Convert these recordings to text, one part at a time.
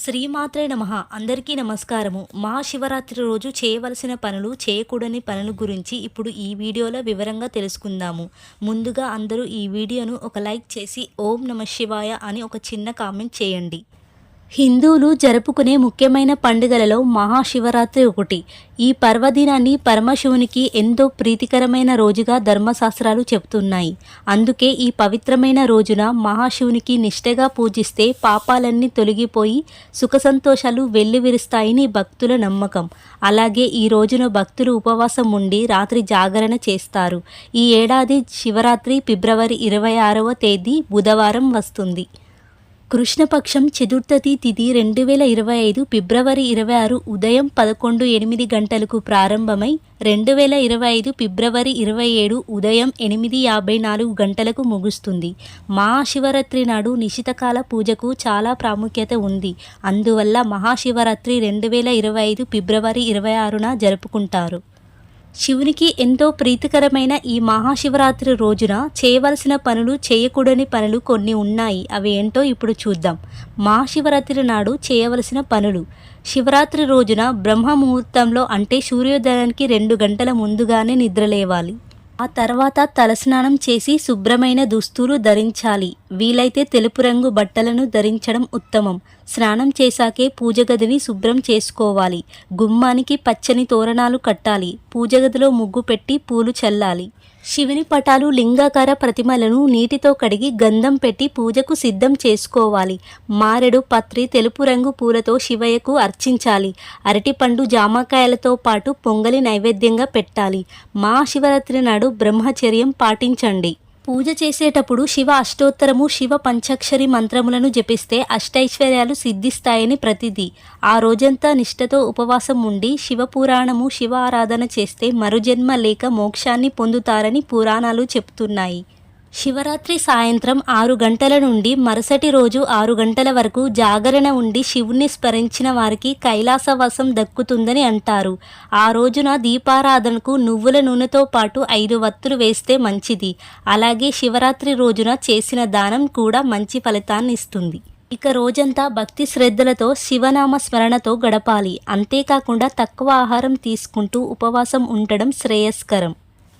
శ్రీమాత్రే నమ. అందరికీ నమస్కారము. మహాశివరాత్రి రోజు చేయవలసిన పనులు చేయకూడని పనుల గురించి ఇప్పుడు ఈ వీడియోలో వివరంగా తెలుసుకుందాము. ముందుగా అందరూ ఈ వీడియోను ఒక లైక్ చేసి ఓం నమ శివాయ అని ఒక చిన్న కామెంట్ చేయండి. హిందువులు జరుపుకునే ముఖ్యమైన పండుగలలో మహాశివరాత్రి ఒకటి. ఈ పర్వదినాన్ని పరమశివునికి ఎంతో ప్రీతికరమైన రోజుగా ధర్మశాస్త్రాలు చెబుతున్నాయి. అందుకే ఈ పవిత్రమైన రోజున మహాశివునికి నిష్టగా పూజిస్తే పాపాలన్నీ తొలగిపోయి సుఖ సంతోషాలు వెల్లివిరుస్తాయని భక్తుల నమ్మకం. అలాగే ఈ రోజున భక్తులు ఉపవాసం ఉండి రాత్రి జాగరణ చేస్తారు. ఈ ఏడాది శివరాత్రి ఫిబ్రవరి ఇరవై ఆరవ తేదీ బుధవారం వస్తుంది. కృష్ణపక్షం చతుర్థతి తిథి రెండు వేల ఇరవై ఐదు ఫిబ్రవరి ఇరవై ఆరు ఉదయం పదకొండు ఎనిమిది గంటలకు ప్రారంభమై రెండు వేల ఇరవై ఐదు ఫిబ్రవరి ఇరవై ఏడు ఉదయం ఎనిమిది యాభై నాలుగు గంటలకు ముగుస్తుంది. మహాశివరాత్రి నాడు నిశితకాల పూజకు చాలా ప్రాముఖ్యత ఉంది. అందువల్ల మహాశివరాత్రి రెండు వేల ఇరవై ఐదు ఫిబ్రవరి ఇరవై ఆరున జరుపుకుంటారు. శివునికి ఎంతో ప్రీతికరమైన ఈ మహాశివరాత్రి రోజున చేయవలసిన పనులు చేయకూడని పనులు కొన్ని ఉన్నాయి. అవి ఏంటో ఇప్పుడు చూద్దాం. మహాశివరాత్రి నాడు చేయవలసిన పనులు. శివరాత్రి రోజున బ్రహ్మ ముహూర్తంలో అంటే సూర్యోదయానికి రెండు గంటల ముందుగానే నిద్రలేవాలి. ఆ తర్వాత తలస్నానం చేసి శుభ్రమైన దుస్తులు ధరించాలి. వీలైతే తెలుపు రంగు బట్టలను ధరించడం ఉత్తమం. స్నానం చేశాకే పూజ గదిని శుభ్రం చేసుకోవాలి. గుమ్మానికి పచ్చని తోరణాలు కట్టాలి. పూజగదిలో ముగ్గు పెట్టి పూలు చల్లాలి. శివుని పటాలు లింగాకార ప్రతిమలను నీటితో కడిగి గంధం పెట్టి పూజకు సిద్ధం చేసుకోవాలి. మారెడు పత్రి తెలుపు రంగు పూలతో శివయ్యకు అర్చించాలి. అరటిపండు జామకాయలతో పాటు పొంగలి నైవేద్యంగా పెట్టాలి. మహాశివరాత్రి నాడు బ్రహ్మచర్యం పాటించండి. పూజ చేసేటప్పుడు శివ అష్టోత్తరము శివ పంచాక్షరి మంత్రములను జపిస్తే అష్టైశ్వర్యాలు సిద్ధిస్తాయని ప్రతిది. ఆ రోజంతా నిష్ఠతో ఉపవాసం ఉండి శివ పురాణము శివ ఆరాధన చేస్తే మరుజన్మ లేక మోక్షాన్ని పొందుతారని పురాణాలు చెప్తున్నాయి. శివరాత్రి సాయంత్రం ఆరు గంటల నుండి మరుసటి రోజు ఆరు గంటల వరకు జాగరణ ఉండి శివుణ్ణి స్మరించిన వారికి కైలాసవాసం దక్కుతుందని అంటారు. ఆ రోజున దీపారాధనకు నువ్వుల నూనెతో పాటు ఐదు వత్తులు వేస్తే మంచిది. అలాగే శివరాత్రి రోజున చేసిన దానం కూడా మంచి ఫలితాన్ని ఇస్తుంది. ఇక రోజంతా భక్తి శ్రద్ధలతో శివనామ స్మరణతో గడపాలి. అంతేకాకుండా తక్కువ ఆహారం తీసుకుంటూ ఉపవాసం ఉండడం శ్రేయస్కరం.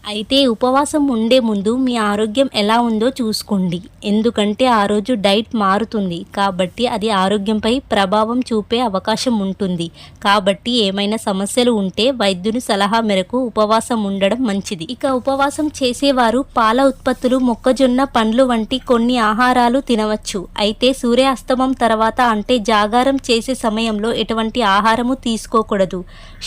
అయితే ఉపవాసం ఉండే ముందు మీ ఆరోగ్యం ఎలా ఉందో చూసుకోండి. ఎందుకంటే ఆ రోజు డైట్ మారుతుంది. కాబట్టి అది ఆరోగ్యంపై ప్రభావం చూపే అవకాశం ఉంటుంది. కాబట్టి ఏమైనా సమస్యలు ఉంటే వైద్యుని సలహా మేరకు ఉపవాసం ఉండడం మంచిది. ఇక ఉపవాసం చేసేవారు పాల ఉత్పత్తులు మొక్కజొన్న పండ్లు వంటి కొన్ని ఆహారాలు తినవచ్చు. అయితే సూర్యాస్తమం తర్వాత అంటే జాగారం చేసే సమయంలో ఎటువంటి ఆహారము తీసుకోకూడదు.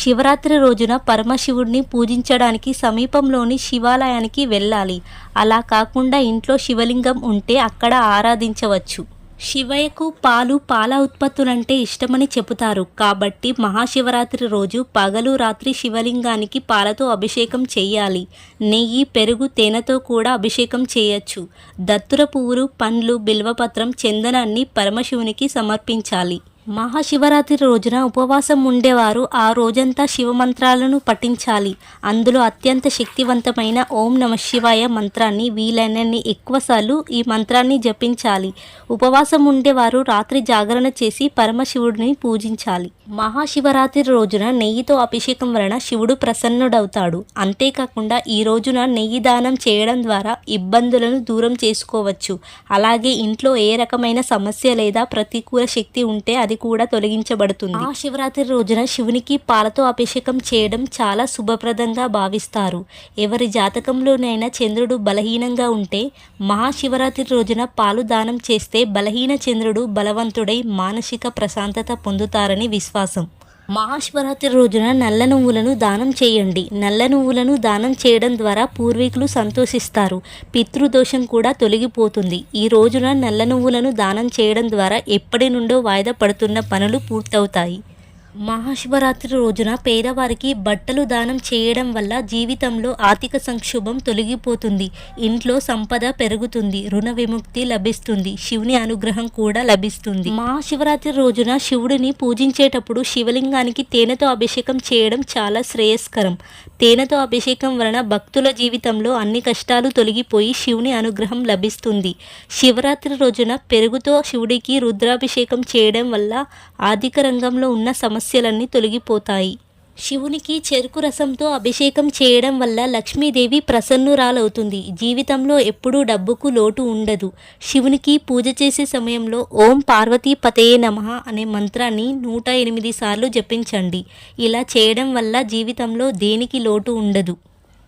శివరాత్రి రోజున పరమశివుడిని పూజించడానికి సమీపంలోని శివాలయానికి వెళ్ళాలి. అలా కాకుండా ఇంట్లో శివలింగం ఉంటే అక్కడ ఆరాధించవచ్చు. శివయ్యకు పాలు పాల ఉత్పత్తులంటే ఇష్టమని చెబుతారు. కాబట్టి మహాశివరాత్రి రోజు పగలు రాత్రి శివలింగానికి పాలతో అభిషేకం చేయాలి. నెయ్యి పెరుగు తేనెతో కూడా అభిషేకం చేయొచ్చు. దత్తుర పువ్వులు పండ్లు బిల్వపత్రం చందనాన్ని పరమశివునికి సమర్పించాలి. మహాశివరాత్రి రోజున ఉపవాసం ఉండేవారు. ఆ రోజంతా శివమంత్రాలను పఠించాలి. అందులో అత్యంత శక్తివంతమైన ఓం నమ శివాయ మంత్రాన్ని వీలైనన్ని ఎక్కువసార్లు ఈ మంత్రాన్ని జపించాలి. ఉపవాసం ఉండేవారు రాత్రి జాగరణ చేసి పరమశివుడిని పూజించాలి. మహాశివరాత్రి రోజున నెయ్యితో అభిషేకం వలన శివుడు ప్రసన్నుడవుతాడు. అంతేకాకుండా ఈ రోజున నెయ్యి దానం చేయడం ద్వారా ఇబ్బందులను దూరం చేసుకోవచ్చు. అలాగే ఇంట్లో ఏ రకమైన సమస్య లేదా ప్రతికూల శక్తి ఉంటే అది కూడా తొలగించబడుతుంది. ఆ శివరాత్రి రోజున శివునికి పాలతో అభిషేకం చేయడం చాలా శుభప్రదంగా భావిస్తారు. ఎవరి జాతకంలోనైనా చంద్రుడు బలహీనంగా ఉంటే మహాశివరాత్రి రోజున పాలు దానం చేస్తే బలహీన చంద్రుడు బలవంతుడై మానసిక ప్రశాంతత పొందుతారని విశ్వాసం. మహాశివరాత్రి రోజున నల్ల నువ్వులను దానం చేయండి. నల్ల నువ్వులను దానం చేయడం ద్వారా పూర్వీకులు సంతోషిస్తారు. పితృదోషం కూడా తొలగిపోతుంది. ఈ రోజున నల్ల నువ్వులను దానం చేయడం ద్వారా ఎప్పటి నుండో వాయిదా పడుతున్న పనులు పూర్తవుతాయి. మహాశివరాత్రి రోజున పేదవారికి బట్టలు దానం చేయడం వల్ల జీవితంలో ఆర్థిక సంక్షోభం తొలగిపోతుంది. ఇంట్లో సంపద పెరుగుతుంది. రుణ విముక్తి లభిస్తుంది. శివుని అనుగ్రహం కూడా లభిస్తుంది. మహాశివరాత్రి రోజున శివుడిని పూజించేటప్పుడు శివలింగానికి తేనెతో అభిషేకం చేయడం చాలా శ్రేయస్కరం. తేనెతో అభిషేకం వలన భక్తుల జీవితంలో అన్ని కష్టాలు తొలగిపోయి శివుని అనుగ్రహం లభిస్తుంది. శివరాత్రి రోజున పెరుగుతో శివుడికి రుద్రాభిషేకం చేయడం వల్ల ఆర్థిక రంగంలో ఉన్న సమస్యలన్నీ తొలగిపోతాయి. శివునికి చెరుకు రసంతో అభిషేకం చేయడం వల్ల లక్ష్మీదేవి ప్రసన్నురాలవుతుంది. జీవితంలో ఎప్పుడూ డబ్బుకు లోటు ఉండదు. శివునికి పూజ చేసే సమయంలో ఓం పార్వతీ పతయే నమః అనే మంత్రాన్ని నూట ఎనిమిది సార్లు జపించండి. ఇలా చేయడం వల్ల జీవితంలో దేనికి లోటు ఉండదు.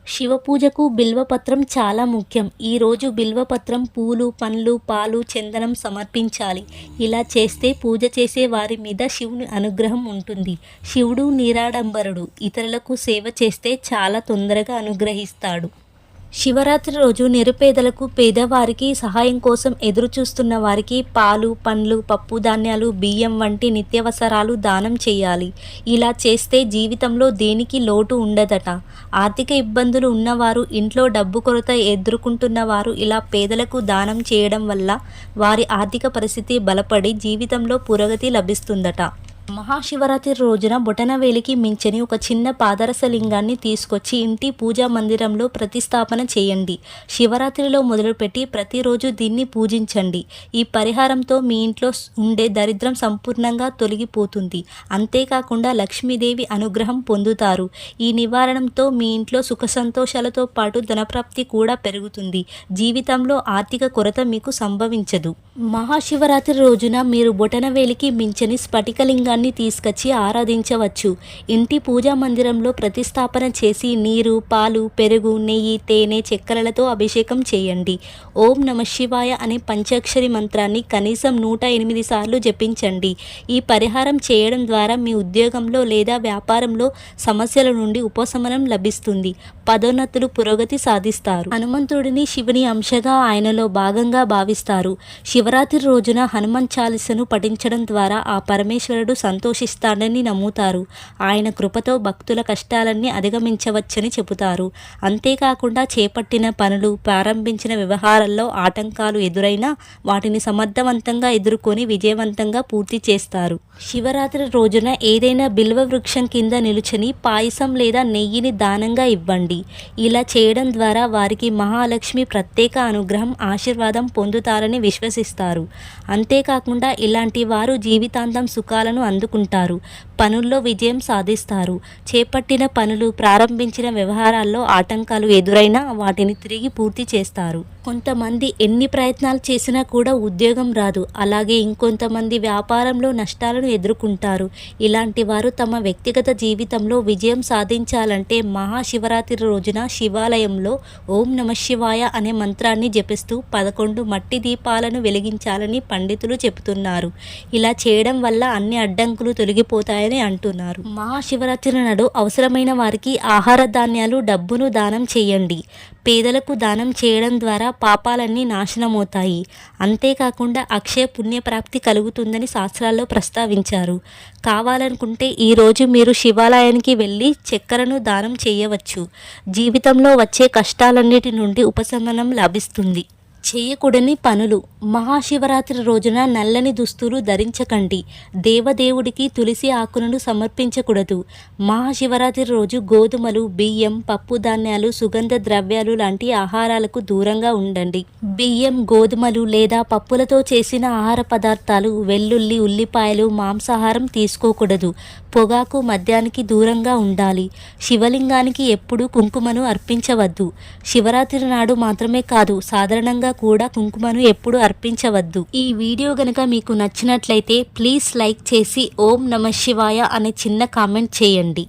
శివ పూజకు బిల్వపత్రం చాలా ముఖ్యం. ఈరోజు బిల్వపత్రం పూలు పండ్లు పాలు చందనం సమర్పించాలి. ఇలా చేస్తే పూజ చేసే వారి మీద శివుని అనుగ్రహం ఉంటుంది. శివుడు నిరాడంబరుడు. ఇతరులకు సేవ చేస్తే చాలా తొందరగా అనుగ్రహిస్తాడు. శివరాత్రి రోజు నిరుపేదలకు పేదవారికి సహాయం కోసం ఎదురుచూస్తున్న వారికి పాలు పండ్లు పప్పు ధాన్యాలు బియ్యం వంటి నిత్యవసరాలు దానం చేయాలి. ఇలా చేస్తే జీవితంలో దేనికి లోటు ఉండదట. ఆర్థిక ఇబ్బందులు ఉన్నవారు ఇంట్లో డబ్బు కొరత ఎదుర్కొంటున్న వారు ఇలా పేదలకు దానం చేయడం వల్ల వారి ఆర్థిక పరిస్థితి బలపడి జీవితంలో పురోగతి లభిస్తుందట. మహాశివరాత్రి రోజున బొటనవేలికి మించని ఒక చిన్న పాదరస లింగాన్ని తీసుకొచ్చి ఇంటి పూజా మందిరంలో ప్రతిస్థాపన చేయండి. శివరాత్రిలో మొదలుపెట్టి ప్రతిరోజు దీన్ని పూజించండి. ఈ పరిహారంతో మీ ఇంట్లో ఉండే దరిద్రం సంపూర్ణంగా తొలగిపోతుంది. అంతేకాకుండా లక్ష్మీదేవి అనుగ్రహం పొందుతారు. ఈ నివారణంతో మీ ఇంట్లో సుఖ సంతోషాలతో పాటు ధనప్రాప్తి కూడా పెరుగుతుంది. జీవితంలో ఆర్థిక కొరత మీకు సంభవించదు. మహాశివరాత్రి రోజున మీరు బొటనవేలికి మించని స్ఫటికలింగాన్ని తీసుకొచ్చి ఆరాధించవచ్చు. ఇంటి పూజా మందిరంలో ప్రతిష్టాపన చేసి నీరు పాలు పెరుగు నెయ్యి తేనె చక్కెరలతో అభిషేకం చేయండి. ఓం నమ శివాయ అనే పంచాక్షరి మంత్రాన్ని కనీసం నూట ఎనిమిది సార్లు జపించండి. ఈ పరిహారం చేయడం ద్వారా మీ ఉద్యోగంలో లేదా వ్యాపారంలో సమస్యల నుండి ఉపశమనం లభిస్తుంది. పదోన్నతులు పురోగతి సాధిస్తారు. హనుమంతుడిని శివుని అంశగా ఆయనలో భాగంగా భావిస్తారు. శివరాత్రి రోజున హనుమాన్ చాలీసను పఠించడం ద్వారా ఆ పరమేశ్వరుడు సంతోషిస్తాడని నమ్ముతారు. ఆయన కృపతో భక్తుల కష్టాలన్నీ అధిగమించవచ్చని చెబుతారు. అంతేకాకుండా చేపట్టిన పనులు ప్రారంభించిన వ్యవహారాల్లో ఆటంకాలు ఎదురైనా వాటిని సమర్థవంతంగా ఎదుర్కొని విజయవంతంగా పూర్తి చేస్తారు. శివరాత్రి రోజున ఏదైనా బిల్వ వృక్షం కింద నిలుచని పాయసం లేదా నెయ్యిని దానంగా ఇవ్వండి. ఇలా చేయడం ద్వారా వారికి మహాలక్ష్మి ప్రత్యేక అనుగ్రహం ఆశీర్వాదం పొందుతారని విశ్వసిస్తారు. అంతేకాకుండా ఇలాంటి వారు జీవితాంతం సుఖాలను అందుకుంటారు. పనుల్లో విజయం సాధిస్తారు. చేపట్టిన పనులు ప్రారంభించిన వ్యవహారాల్లో ఆటంకాలు ఎదురైనా వాటిని తిరిగి పూర్తి చేస్తారు. కొంతమంది ఎన్ని ప్రయత్నాలు చేసినా కూడా ఉద్యోగం రాదు. అలాగే ఇంకొంతమంది వ్యాపారంలో నష్టాలను ఎదుర్కొంటారు. ఇలాంటి వారు తమ వ్యక్తిగత జీవితంలో విజయం సాధించాలంటే మహాశివరాత్రి రోజున శివాలయంలో ఓం నమ శివాయ అనే మంత్రాన్ని జపిస్తూ పదకొండు మట్టి దీపాలను వెలిగించాలని పండితులు చెబుతున్నారు. ఇలా చేయడం వల్ల అన్ని అడ్డంకులు తొలగిపోతాయని అంటున్నారు. మహాశివరాత్రి నాడు అవసరమైన వారికి ఆహార ధాన్యాలు డబ్బును దానం చేయండి. పేదలకు దానం చేయడం ద్వారా పాపాలన్నీ నాశనమవుతాయి. అంతేకాకుండా అక్షయ పుణ్యప్రాప్తి కలుగుతుందని శాస్త్రాల్లో ప్రస్తావించారు. కావాలనుకుంటే ఈరోజు మీరు శివాలయానికి వెళ్ళి చక్కెరను దానం చేయవచ్చు. జీవితంలో వచ్చే కష్టాలన్నిటి నుండి ఉపశమనం లభిస్తుంది. చేయకూడని పనులు. మహాశివరాత్రి రోజున నల్లని దుస్తులు ధరించకండి. దేవదేవుడికి తులసి ఆకులను సమర్పించకూడదు. మహాశివరాత్రి రోజు గోధుమలు బియ్యం పప్పు ధాన్యాలు సుగంధ ద్రవ్యాలు లాంటి ఆహారాలకు దూరంగా ఉండండి. బియ్యం గోధుమలు లేదా పప్పులతో చేసిన ఆహార పదార్థాలు వెల్లుల్లి ఉల్లిపాయలు మాంసాహారం తీసుకోకూడదు. పొగాకు మద్యానికి దూరంగా ఉండాలి. శివలింగానికి ఎప్పుడూ కుంకుమను అర్పించవద్దు. శివరాత్రి నాడు మాత్రమే కాదు సాధారణంగా కూడా కుంకుమను ఎప్పుడు అర్పించవద్దు. ఈ వీడియో గనక మీకు నచ్చినట్లయితే ప్లీజ్ లైక్ చేసి ఓం నమ శివాయ అనే చిన్న కామెంట్ చేయండి.